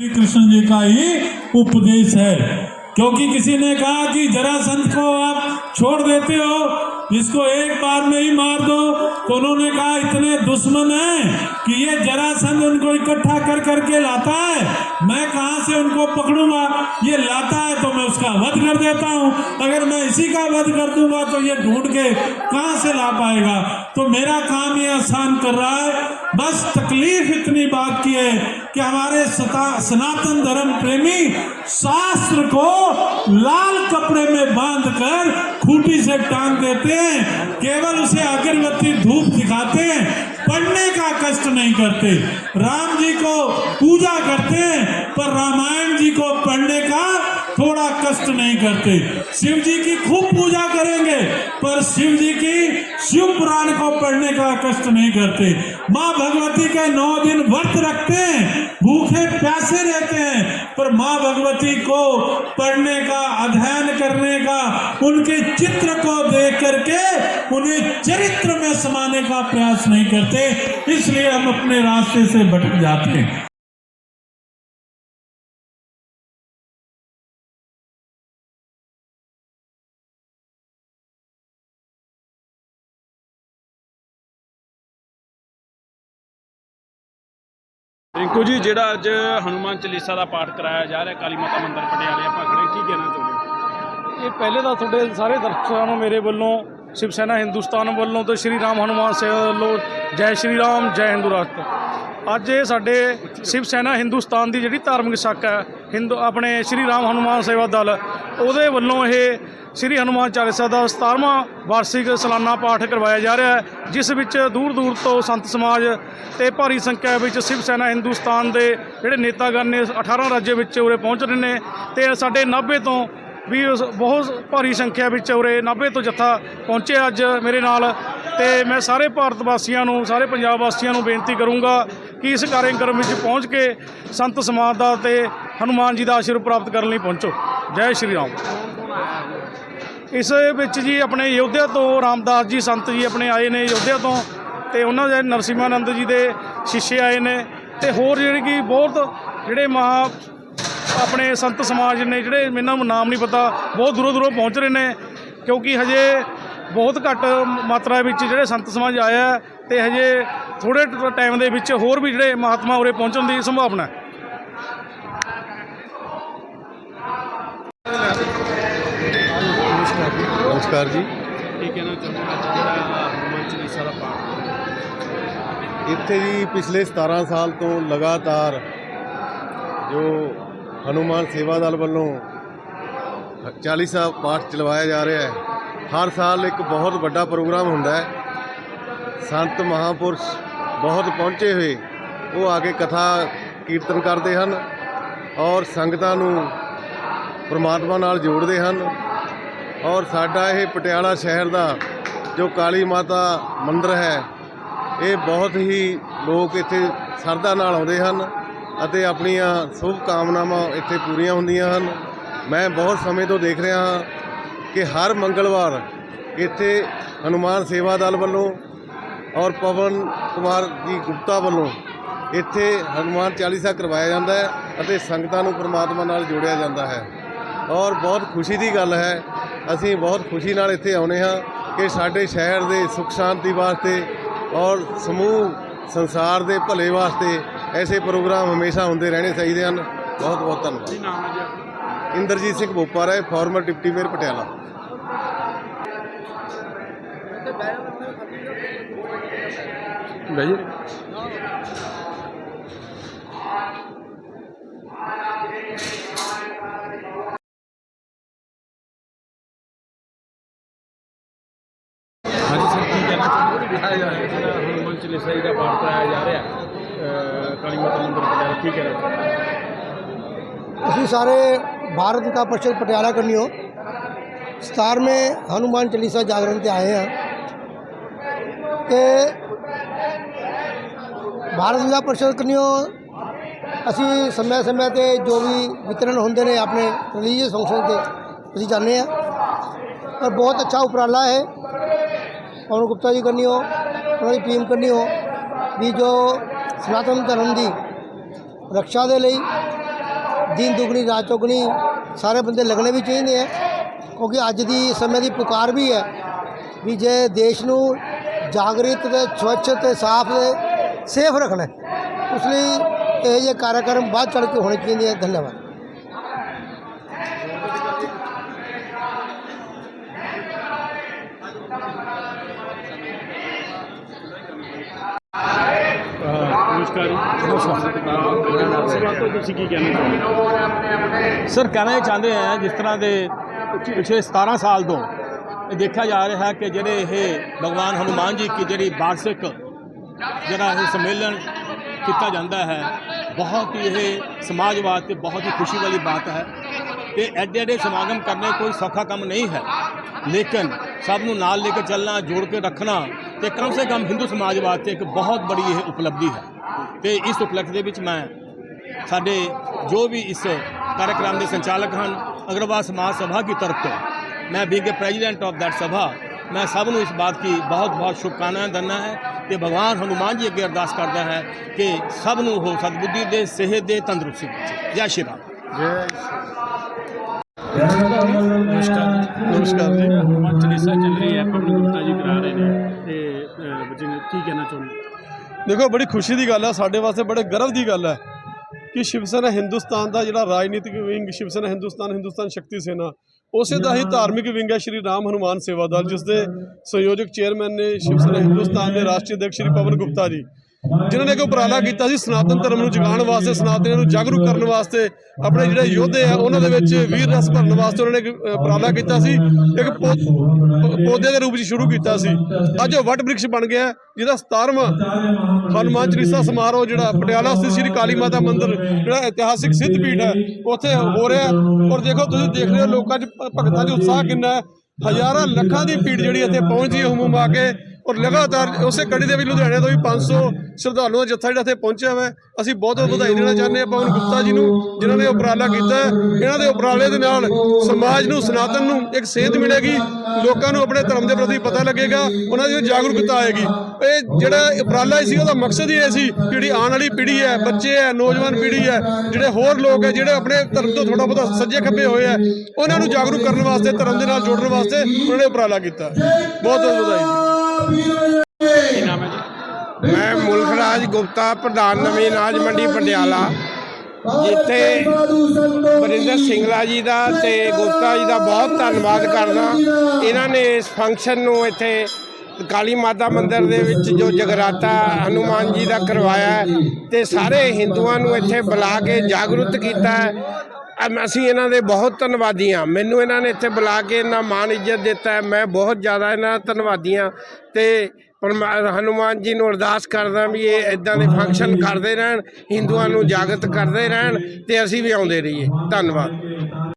श्री कृष्ण जी का ही उपदेश है। क्योंकि किसी ने कहा कि जरासंध को आप छोड़ देते हो, इसको एक बार में ही मार दो। तो उन्होंने कहा, इतने दुश्मन हैं कि ये जरासंध उनको इकट्ठा कर करके लाता है। मैं कहाँ से उनको पकड़ूँगा? ये लाता है तो मैं उसका वध कर देता हूँ। अगर मैं इसी का वध कर दूँगा तो ये ढूंढ के कहाँ से ला पाएगा? तो मेरा काम ये आसान कर रहा है। बस तकलीफ़ इतनी बात की है कि हमारे सनातन धर्म प्रेमी शास्त्र को लाल कपड़े में बाँध कर खूटी से टांग देते हैं, केवल उसे अगरबत्ती धूप दिखाते हैं, पढ़ने का कष्ट नहीं करते। राम जी को पूजा करते हैं, पर रामायण जी को पढ़ने का थोड़ा कष्ट नहीं करते। शिव जी की खूब पूजा करेंगे, पर शिव जी की शिव पुराण को पढ़ने का कष्ट नहीं करते। माँ भगवती के नौ दिन व्रत रखते हैं, भूखे प्यासे रहते हैं, पर माँ भगवती को पढ़ने का, अध्ययन करने का, उनके चित्र को देख करके उन्हें चरित्र में समाने का प्रयास नहीं करते, इसलिए हम अपने रास्ते से भटक जाते हैं। ਰਿੰਕੂ ਜੀ, ਜਿਹੜਾ ਅੱਜ ਹਨੂਮਾਨ ਚਾਲੀਸਾ ਦਾ ਪਾਠ ਕਰਾਇਆ ਜਾ ਰਿਹਾ, ਕਾਲੀ ਮਾਤਾ ਮੰਦਿਰ ਪਟਿਆਲੇ ਆਪਾਂ ਖੜੇ ਕੀ ਕਹਿਣਾ ਚਾਹੁੰਦੇ ਇਹ ਪਹਿਲੇ ਤਾਂ ਤੁਹਾਡੇ ਸਾਰੇ ਦਰਸ਼ਕਾਂ ਨੂੰ ਮੇਰੇ ਵੱਲੋਂ, ਸ਼ਿਵ ਸੈਨਾ ਹਿੰਦੁਸਤਾਨ ਵੱਲੋਂ ਤੇ ਸ਼੍ਰੀ ਰਾਮ ਹਨੂਮਾਨ ਸੇਵਾ ਵੱਲੋਂ ਜੈ ਸ਼੍ਰੀ ਰਾਮ, ਜੈ ਹਿੰਦੂ ਰਾਸ਼ਟਰ। ਅੱਜ ਇਹ ਸਾਡੇ ਸ਼ਿਵ ਸੈਨਾ ਹਿੰਦੁਸਤਾਨ ਦੀ ਜਿਹੜੀ ਧਾਰਮਿਕ ਸ਼ੱਕ ਹੈ, ਹਿੰਦੂ, ਆਪਣੇ ਸ਼੍ਰੀ ਰਾਮ ਹਨੂਮਾਨ ਸੇਵਾ ਦਲ, ਉਹਦੇ ਵੱਲੋਂ ਇਹ ਸ਼੍ਰੀ ਹਨੂਮਾਨ ਚਾਲੀਸਾ ਦਾ 17ਵਾਂ ਵਾਰਸ਼ਿਕ ਸਾਲਾਨਾ ਪਾਠ ਕਰਵਾਇਆ ਜਾ ਰਿਹਾ ਹੈ, ਜਿਸ ਵਿੱਚ ਦੂਰ ਦੂਰ ਤੋਂ ਸੰਤ ਸਮਾਜ ਤੇ ਭਾਰੀ ਸੰਖਿਆ ਵਿੱਚ ਸ਼ਿਵ ਸੈਨਾ ਹਿੰਦੁਸਤਾਨ ਦੇ ਜਿਹੜੇ ਨੇਤਾਗਣ ਨੇ 18 ਰਾਜਾਂ ਵਿੱਚ ਉਰੇ ਪਹੁੰਚ ਰਹੇ ਨੇ ਤੇ ਸਾਡੇ 90 ਤੋਂ ਵੀ ਉਸ ਬਹੁਤ ਭਾਰੀ ਸੰਖਿਆ ਵਿੱਚ ਉਰੇ 90 ਤੋਂ ਜੱਥਾ ਪਹੁੰਚਿਆ ਅੱਜ ਮੇਰੇ ਨਾਲ ਤੇ ਮੈਂ ਸਾਰੇ ਭਾਰਤ ਵਾਸੀਆਂ ਨੂੰ, ਸਾਰੇ ਪੰਜਾਬ ਵਾਸੀਆਂ ਨੂੰ ਬੇਨਤੀ ਕਰੂੰਗਾ ਕਿ ਇਸ ਕਾਰਿਆਕਰਮ ਵਿੱਚ ਪਹੁੰਚ ਕੇ ਸੰਤ ਸਮਾਜ ਦਾ ਤੇ ਹਨੂਮਾਨ ਜੀ ਦਾ ਆਸ਼ੀਰਵਾਦ ਪ੍ਰਾਪਤ ਕਰਨ ਲਈ ਪਹੁੰਚੋ। ਜੈ ਸ਼੍ਰੀ ਰਾਮ। ਇਸ ਵਿੱਚ ਜੀ ਆਪਣੇ ਯੋਧਿਆ ਤੋਂ ਰਾਮਦਾਸ ਜੀ ਸੰਤ ਜੀ ਆਪਣੇ ਆਏ ਨੇ ਯੋਧਿਆ ਤੋਂ ਤੇ ਉਹਨਾਂ ਦੇ ਨਰਸਿਮਾਨੰਦ ਜੀ ਦੇ ਸ਼ਿష్‍ය ਆਏ ਨੇ ਤੇ ਹੋਰ ਜਿਹੜੇ ਕਿ ਬਹੁਤ ਜਿਹੜੇ ਮਹਾ ਆਪਣੇ ਸੰਤ ਸਮਾਜ ਨੇ ਜਿਹੜੇ ਇਹਨਾਂ ਨੂੰ ਨਾਮ ਨਹੀਂ ਪਤਾ, ਬਹੁਤ ਦੂਰੋਂ ਦੂਰੋਂ ਪਹੁੰਚ ਰਹੇ ਨੇ ਕਿਉਂਕਿ ਹਜੇ ਬਹੁਤ ਘੱਟ ਮਾਤਰਾ ਵਿੱਚ ਜਿਹੜੇ ਸੰਤ ਸਮਾਜ ਆਇਆ ਹੈ ਤੇ ਹਜੇ ਥੋੜੇ ਟਾਈਮ ਦੇ ਵਿੱਚ ਹੋਰ ਵੀ ਜਿਹੜੇ ਮਹਾਤਮਾ ਉਰੇ ਪਹੁੰਚਣ ਦੀ ਸੰਭਾਵਨਾ ਹੈ। ਨਮਸਕਾਰ ਜੀ। ਕੀ ਕਹਿਣਾ ਚਾਹੁੰਦੇ ਹੋ ਅੱਜ ਜਿਹੜਾ ਹਨੂਮਾਨ ਚਾਲੀਸਾ ਦਾ ਪਾਠ? ਇੱਥੇ ਜੀ ਪਿਛਲੇ 17 ਸਾਲ ਤੋਂ ਲਗਾਤਾਰ ਜੋ ਹਨੂਮਾਨ ਸੇਵਾ ਦਲ ਵੱਲੋਂ 40 ਸਾਹਿਬ ਪਾਠ ਚਲਵਾਇਆ ਜਾ ਰਿਹਾ ਹੈ ਹਰ ਸਾਲ ਇੱਕ ਬਹੁਤ ਵੱਡਾ ਪ੍ਰੋਗਰਾਮ ਹੁੰਦਾ ਹੈ। ਸੰਤ ਮਹਾਪੁਰਸ਼ ਬਹੁਤ ਪਹੁੰਚੇ ਹੋਏ ਉਹ ਆ ਕੇ ਕਥਾ ਕੀਰਤਨ ਕਰਦੇ ਹਨ ਔਰ ਸੰਗਤਾਂ ਨੂੰ ਪ੍ਰਮਾਤਮਾ ਨਾਲ ਜੋੜਦੇ ਹਨ। ਔਰ ਸਾਡਾ ਇਹ ਪਟਿਆਲਾ ਸ਼ਹਿਰ ਦਾ ਜੋ ਕਾਲੀ ਮਾਤਾ ਮੰਦਿਰ ਹੈ, ਇਹ ਬਹੁਤ ਹੀ ਲੋਕ ਇੱਥੇ ਸਰਦਾ ਨਾਲ ਆਉਂਦੇ ਹਨ ਅਤੇ ਆਪਣੀਆਂ ਸ਼ੁਭ ਕਾਮਨਾਵਾਂ ਇੱਥੇ ਪੂਰੀਆਂ ਹੁੰਦੀਆਂ ਹਨ। ਮੈਂ ਬਹੁਤ ਸਮੇਂ ਤੋਂ ਦੇਖ ਰਿਹਾ ਹਾਂ ਕਿ ਹਰ ਮੰਗਲਵਾਰ ਇੱਥੇ ਹਨੂਮਾਨ ਸੇਵਾ ਦਲ ਵੱਲੋਂ ਔਰ ਪਵਨ ਕੁਮਾਰ ਜੀ ਗੁਪਤਾ ਵੱਲੋਂ ਇੱਥੇ ਹਨੂਮਾਨ ਚਾਲੀਸਾ ਕਰਵਾਇਆ ਜਾਂਦਾ ਹੈ ਅਤੇ ਸੰਗਤਾਂ ਨੂੰ ਪ੍ਰਮਾਤਮਾ ਨਾਲ ਜੋੜਿਆ ਜਾਂਦਾ ਹੈ। ਔਰ ਬਹੁਤ ਖੁਸ਼ੀ ਦੀ ਗੱਲ ਹੈ ਅਸੀਂ ਬਹੁਤ ਖੁਸ਼ੀ ਨਾਲ ਇੱਥੇ ਆਉਨੇ ਹਾਂ ਕਿ ਸਾਡੇ ਸ਼ਹਿਰ ਦੇ ਸੁਖ ਸ਼ਾਂਤੀ ਵਾਸਤੇ ਔਰ ਸਮੂਹ ਸੰਸਾਰ ਦੇ ਭਲੇ ਵਾਸਤੇ ਐਸੇ ਪ੍ਰੋਗਰਾਮ ਹਮੇਸ਼ਾ ਹੁੰਦੇ ਰਹਿਣੇ ਚਾਹੀਦੇ ਹਨ। ਬਹੁਤ ਬਹੁਤ ਧੰਨਵਾਦ। ਕੀ ਨਾਮ ਹੈ ਜੀ ਆਪਣਾ? ਇੰਦਰਜੀਤ ਸਿੰਘ ਬੋਪਾ ਹੈ ਫਾਰਮਰ ਡਿਪਟੀ ਮੇਅਰ ਪਟਿਆਲਾ। ਬਈ ਹਾਂਜੀ ਸਰ ਕੀ ਕਹਿਣਾ ਚਾਹੁੰਦੇ ਹੋ ਜਿਹੜਾ ਹਨੂਮਾਨ ਚਾਲੀਸਾ ਜੀ ਦਾ ਪਾਠ ਕਰਾਇਆ ਜਾ ਰਿਹਾ ਅਹ ਕਾਲੀ ਮਾਤਾ ਮੰਦਿਰ ਪਟਿਆਲਾ ਕੀ ਕਹਿਣਾ ਚਾਹੁੰਦੇ ਹੋ? ਅਸੀਂ ਸਾਰੇ भारत का परिषद पटियाला करनियो स्टार में हनुमान चालीसा जागरण पे आए हैं कि ਭਾਰਤ ਵਿਕਾਸ ਪਰਿਸ਼ਦ ਕਰਨਿਓ ਅਸੀਂ ਸਮੇਂ ਸਮੇਂ ਤੇ ਜੋ ਵੀ ਵਿਤਰਨ ਹੁੰਦੇ ਨੇ ਆਪਣੇ ਰਿਲੀਜੀਅਸ ਫੰਕਸ਼ਨ ਤੇ ਅਸੀਂ ਜਾਂਦੇ ਆ ਪਰ ਬਹੁਤ ਅੱਛਾ ਉਪਰਾਲਾ ਹੈ ਪਵਨ ਗੁਪਤਾ ਜੀ ਕਰਨੀ ਹੋ, ਉਹਨਾਂ ਦੀ ਟੀਮ ਕਰਨਿਓ ਵੀ ਜੋ ਸਨਾਤਨ ਧਰਮ ਦੀ ਰੱਖਿਆ ਦੇ ਲਈ ਦਿਨ ਦੁਗਣੀ ਰਾਤ ਚੌਗਣੀ ਸਾਰੇ ਬੰਦੇ ਲੱਗਣੇ ਵੀ ਚਾਹੀਦੇ ਆ, ਕਿਉਂਕਿ ਅੱਜ ਦੀ ਸਮੇਂ ਦੀ ਪੁਕਾਰ ਵੀ ਹੈ ਵੀ ਜੇ ਦੇਸ਼ ਨੂੰ ਜਾਗਰਿਤ ਤੇ ਸਵੱਛ ਤੇ ਸਾਫ਼ ਤੇ ਸੇਫ ਰੱਖਣਾ ਉਸ ਲਈ ਇਹ ਜਿਹੇ ਕਾਰਜਕ੍ਰਮ ਬਾਅਦ ਚੜ੍ਹ ਕੇ ਹੋਣੇ ਚਾਹੀਦੇ ਆ। ਧੰਨਵਾਦ। ਨਮਸਕਾਰ ਨਮਸਕਾਰ ਤੁਸੀਂ ਕੀ ਕਹਿਣਾ ਚਾਹੁੰਦੇ? ਸਰ, ਕਹਿਣਾ ਇਹ ਚਾਹੁੰਦੇ ਆ, ਜਿਸ ਤਰ੍ਹਾਂ ਦੇ ਪਿਛਲੇ 17 ਸਾਲ ਤੋਂ ਇਹ ਦੇਖਿਆ ਜਾ ਰਿਹਾ ਹੈ ਕਿ ਜਿਹੜੇ ਇਹ ਭਗਵਾਨ ਹਨੂਮਾਨ ਜੀ ਕੀ ਜਿਹੜੀ ਵਾਰਸ਼ਿਕ ਜਿਹੜਾ ਇਹ ਸੰਮੇਲਨ ਕੀਤਾ ਜਾਂਦਾ ਹੈ, ਬਹੁਤ ਹੀ ਇਹ ਸਮਾਜ ਵਾਸਤੇ ਬਹੁਤ ਹੀ ਖੁਸ਼ੀ ਵਾਲੀ ਬਾਤ ਹੈ ਕਿ ਐਡੇ ਐਡੇ ਸਮਾਗਮ ਕਰਨੇ ਕੋਈ ਸੌਖਾ ਕੰਮ ਨਹੀਂ ਹੈ। ਲੇਕਿਨ ਸਭ ਨੂੰ ਨਾਲ ਲੈ ਕੇ ਚੱਲਣਾ, ਜੋੜ ਕੇ ਰੱਖਣਾ ਤੇ ਕਮ ਸੇ ਕਮ ਹਿੰਦੂ ਸਮਾਜ ਵਾਸਤੇ ਇੱਕ ਬਹੁਤ ਬੜੀ ਇਹ ਉਪਲਬਧੀ ਹੈ। ਤੇ ਇਸ ਉਪਲਬਧੀ ਦੇ ਵਿੱਚ ਮੈਂ ਸਾਡੇ ਜੋ ਵੀ ਇਸ कार्यक्रम के संचालक हैं अग्रवाल समाज सभा की तरफ तो मैं being a president of that सभा मैं सब ਨੂੰ ਇਸ ਬਾਤ की बहुत बहुत शुभकामनाएं ਦਿੰਦਾ ਹੈ ਤੇ ਭਗਵਾਨ ਹਨੂਮਾਨ ਜੀ ਅੱਗੇ ਅਰਦਾਸ ਕਰਦਾ ਹੈ ਕਿ ਸਭ ਨੂੰ ਉਹ ਸਤਬੁੱਧੀ ਦੇ ਸਿਹਤ ਦੇ ਤੰਦਰੁਸਤੀ ਦੇ ਜੈ ਸ਼੍ਰੀ ਰਾਮ ਨਮਸਕਾਰ ਜੀ ਹਨੂਮਾਨ ਚਾਲੀਸਾ ਚੱਲ ਰਹੀ ਹੈ ਪਵਨ ਗੁਪਤਾ ਜੀ ਕਰਾ ਰਹੇ ਨੇ ਤੇ ਅਹ, ਬੱਚੇ ਨੇ ਕੀ ਕਹਿਣਾ ਚਾਹੁੰਦੇ ਦੇਖੋ ਬੜੀ ਖੁਸ਼ੀ ਦੀ ਗੱਲ ਹੈ ਸਾਡੇ ਵਾਸਤੇ ਬੜੇ ਗਰਵ ਦੀ ਗੱਲ ਹੈ ਕਿ ਸ਼ਿਵ ਸੈਨਾ ਹਿੰਦੁਸਤਾਨ ਦਾ ਜਿਹੜਾ ਰਾਜਨੀਤਿਕ ਵਿੰਗ ਸ਼ਿਵ ਸੈਨਾ ਹਿੰਦੁਸਤਾਨ ਹਿੰਦੁਸਤਾਨ ਸ਼ਕਤੀ ਸੈਨਾ ਉਸੇ ਦਾ ਹੀ ਧਾਰਮਿਕ ਵਿੰਗ ਹੈ ਸ਼੍ਰੀ ਰਾਮ ਹਨੂਮਾਨ ਸੇਵਾ ਦਲ ਜਿਸ ਦੇ ਸੰਯੋਜਕ ਚੇਅਰਮੈਨ ਨੇ ਸ਼ਿਵ ਸੈਨਾ ਹਿੰਦੁਸਤਾਨ ਦੇ ਰਾਸ਼ਟਰੀ ਅਧਿਕਸ਼ ਸ਼੍ਰੀ ਪਵਨ ਗੁਪਤਾ ਜੀ। ਜਿਨ੍ਹਾਂ ਨੇ ਇੱਕ ਉਪਰਾਲਾ ਕੀਤਾ ਸੀ ਸਨਾਤਨ ਧਰਮ ਨੂੰ ਜਗਾਉਣ ਵਾਸਤੇ, ਸਨਾਤਨੀਆਂ ਨੂੰ ਜਾਗਰੂਕ ਕਰਨ ਵਾਸਤੇ, ਆਪਣੇ ਜਿਹੜੇ ਯੋਧੇ ਆ, ਉਹਨਾਂ ਦੇ ਵਿੱਚ ਵੀਰ ਰਸ ਭਰਨ ਵਾਸਤੇ ਉਹਨਾਂ ਨੇ ਇੱਕ ਉਪਰਾਲਾ ਕੀਤਾ ਸੀ। ਇੱਕ ਪੌ- ਪੌਦੇ ਦੇ ਰੂਪ ਵਿੱਚ ਸ਼ੁਰੂ ਕੀਤਾ ਸੀ। ਅੱਜ ਉਹ ਵਟ ਬ੍ਰਿਕਸ਼ ਬਣ ਗਿਆ, ਜਿਹਦਾ 17ਵਾਂ ਹਨੂਮਾਨ ਚਾਲੀਸਾ ਸਮਾਰੋਹ, ਜਿਹੜਾ ਪਟਿਆਲਾ ਸਥਿਤ ਸ੍ਰੀ ਕਾਲੀ ਮਾਤਾ ਮੰਦਿਰ, ਜਿਹੜਾ ਇਤਿਹਾਸਿਕ ਸਿੱਧ ਪੀਠ ਹੈ, ਉੱਥੇ ਹੋ ਰਿਹਾ ਔਰ ਦੇਖੋ, ਤੁਸੀਂ ਦੇਖ ਰਹੇ ਹੋ, ਲੋਕਾਂ 'ਚ ਭਗਤਾਂ 'ਚ ਉਤਸ਼ਾਹ ਕਿੰਨਾ ਹੈ। ਹਜ਼ਾਰਾਂ ਲੱਖਾਂ ਦੀ ਭੀੜ ਜਿਹੜੀ ਇੱਥੇ ਪਹੁੰਚਦੀ ਹੈ ਹਮੂਮ ਆ ਕੇ। ਔਰ ਲਗਾਤਾਰ ਉਸੇ ਕੜੀ ਦੇ ਵਿੱਚ ਲੁਧਿਆਣੇ ਤੋਂ ਵੀ 500 ਸ਼ਰਧਾਲੂਆਂ ਦਾ ਜੱਥਾ ਜਿਹੜਾ ਇੱਥੇ ਪਹੁੰਚਿਆ ਹੋਇਆ ਅਸੀਂ ਬਹੁਤ ਬਹੁਤ ਵਧਾਈ ਦੇਣਾ ਚਾਹੁੰਦੇ ਹਾਂ ਪਵਨ ਗੁਪਤਾ ਜੀ ਨੂੰ, ਜਿਨ੍ਹਾਂ ਨੇ ਉਪਰਾਲਾ ਕੀਤਾ ਇਹਨਾਂ ਦੇ ਉਪਰਾਲੇ ਦੇ ਨਾਲ ਸਮਾਜ ਨੂੰ, ਸਨਾਤਨ ਨੂੰ ਇੱਕ ਸੇਧ ਮਿਲੇਗੀ। ਲੋਕਾਂ ਨੂੰ ਆਪਣੇ ਧਰਮ ਦੇ ਪ੍ਰਤੀ ਪਤਾ ਲੱਗੇਗਾ, ਉਹਨਾਂ ਦੀ ਜਾਗਰੂਕਤਾ ਆਏਗੀ। ਇਹ ਜਿਹੜਾ ਉਪਰਾਲਾ ਸੀ ਉਹਦਾ ਮਕਸਦ ਹੀ ਇਹ ਸੀ ਕਿ ਜਿਹੜੀ ਆਉਣ ਵਾਲੀ ਪੀੜ੍ਹੀ ਹੈ, ਬੱਚੇ ਹੈ, ਨੌਜਵਾਨ ਪੀੜ੍ਹੀ ਹੈ, ਜਿਹੜੇ ਹੋਰ ਲੋਕ ਹੈ, ਜਿਹੜੇ ਆਪਣੇ ਧਰਮ ਤੋਂ ਥੋੜਾ ਬਹੁਤਾ ਸੱਜੇ ਖੱਬੇ ਹੋਏ ਹੈ, ਉਹਨਾਂ ਨੂੰ ਜਾਗਰੂਕ ਕਰਨ ਵਾਸਤੇ, ਧਰਮ ਦੇ ਨਾਲ ਜੋੜਨ ਵਾਸਤੇ ਉਹਨਾਂ ਨੇ ਉਪਰਾਲਾ ਕੀਤਾ। ਬਹੁਤ ਬਹੁਤ ਵਧਾਈ। ਮੈਂ ਮੁਲਖਰਾਜ ਗੁਪਤਾ ਪ੍ਰਧਾਨ ਨਵੀਂ ਅਨਾਜ ਮੰਡੀ ਪਟਿਆਲਾ, ਜਿੱਥੇ ਬਰਿੰਦਰ ਸਿੰਘਲਾ ਜੀ ਦਾ ਤੇ ਗੁਪਤਾ ਜੀ ਦਾ ਬਹੁਤ ਧੰਨਵਾਦ ਕਰਦਾ। ਇਹਨਾਂ ਨੇ ਇਸ ਫੰਕਸ਼ਨ ਨੂੰ ਇੱਥੇ ਕਾਲੀ ਮਾਤਾ ਮੰਦਿਰ ਦੇ ਵਿੱਚ ਜੋ ਜਗਰਾਤਾ ਹਨੂਮਾਨ ਜੀ ਦਾ ਕਰਵਾਇਆ ਹੈ ਤੇ ਸਾਰੇ ਹਿੰਦੂਆਂ ਨੂੰ ਇੱਥੇ ਬੁਲਾ ਕੇ ਜਾਗਰੂਕ ਕੀਤਾ ਅਸੀਂ ਇਹਨਾਂ ਦੇ ਬਹੁਤ ਧੰਨਵਾਦੀ ਹਾਂ। ਮੈਨੂੰ ਇਹਨਾਂ ਨੇ ਇੱਥੇ ਬੁਲਾ ਕੇ ਇੰਨਾ ਮਾਣ, ਇੱਜ਼ਤ ਦਿੱਤਾ ਹੈ। ਮੈਂ ਬਹੁਤ ਜ਼ਿਆਦਾ ਇਹਨਾਂ ਦਾ ਧੰਨਵਾਦੀ ਹਾਂ ਤੇ ਪਰਮਾ- ਹਨੂਮਾਨ ਜੀ ਨੂੰ ਅਰਦਾਸ ਕਰਦਾ ਵੀ ਇਹ ਇਦਾਂ ਦੇ ਫੰਕਸ਼ਨ ਕਰਦੇ ਰਹਿਣ, ਹਿੰਦੂਆਂ ਨੂੰ ਜਾਗਰਤ ਕਰਦੇ ਰਹਿਣ ਤੇ ਅਸੀਂ ਵੀ ਆਉਂਦੇ ਰਹੀਏ। ਧੰਨਵਾਦ।